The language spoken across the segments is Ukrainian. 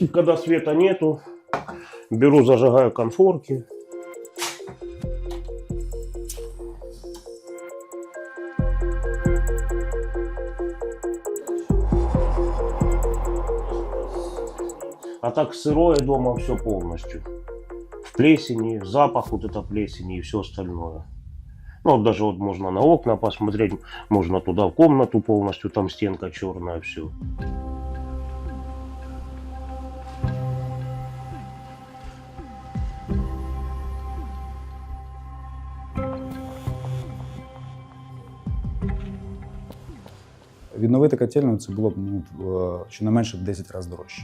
И когда света нету, беру, зажигаю конфорки. А так сырое дома все полностью. В плесени, запах вот это плесени и все остальное. Ну, вот даже вот можно на окна посмотреть, можно туда в комнату полностью, там стенка черная, все. Відновити котельну це було б ну, в- щонайменше в 10 разів дорожче.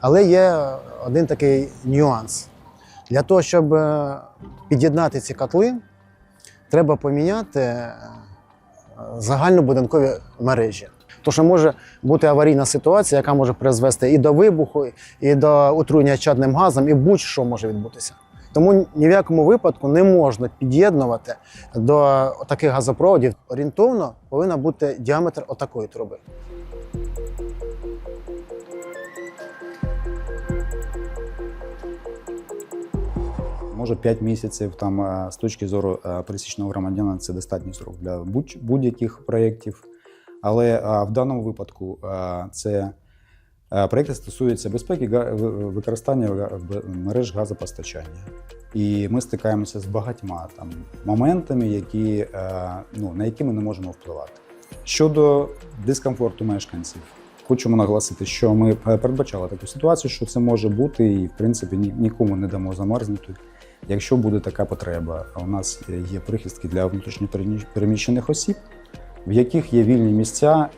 Але є один такий нюанс. Для того, щоб е, під'єднати ці котли, треба поміняти е, загальнобудинкові мережі. Тому що може бути аварійна ситуація, яка може призвести і до вибуху, і до отруєння чадним газом, і будь-що може відбутися. Тому ні в якому випадку не можна під'єднувати до таких газопроводів. Орієнтовно повинен бути діаметр отакої труби. Може 5 місяців там е, з точки зору е, пересічного громадянина це достатній срок для будь- будь-яких проєктів. Але е, в даному випадку це проєкти стосуються безпеки використання мереж газопостачання. І ми стикаємося з багатьма там моментами, які, е, ну, на які ми не можемо впливати. Щодо дискомфорту мешканців, хочемо наголосити, що ми е, передбачали таку ситуацію, що це може бути, і в принципі ні- нікому не дамо замерзнути. Якщо буде така потреба, у нас є прихистки для внутрішньопереміщених осіб, в яких є вільні місця,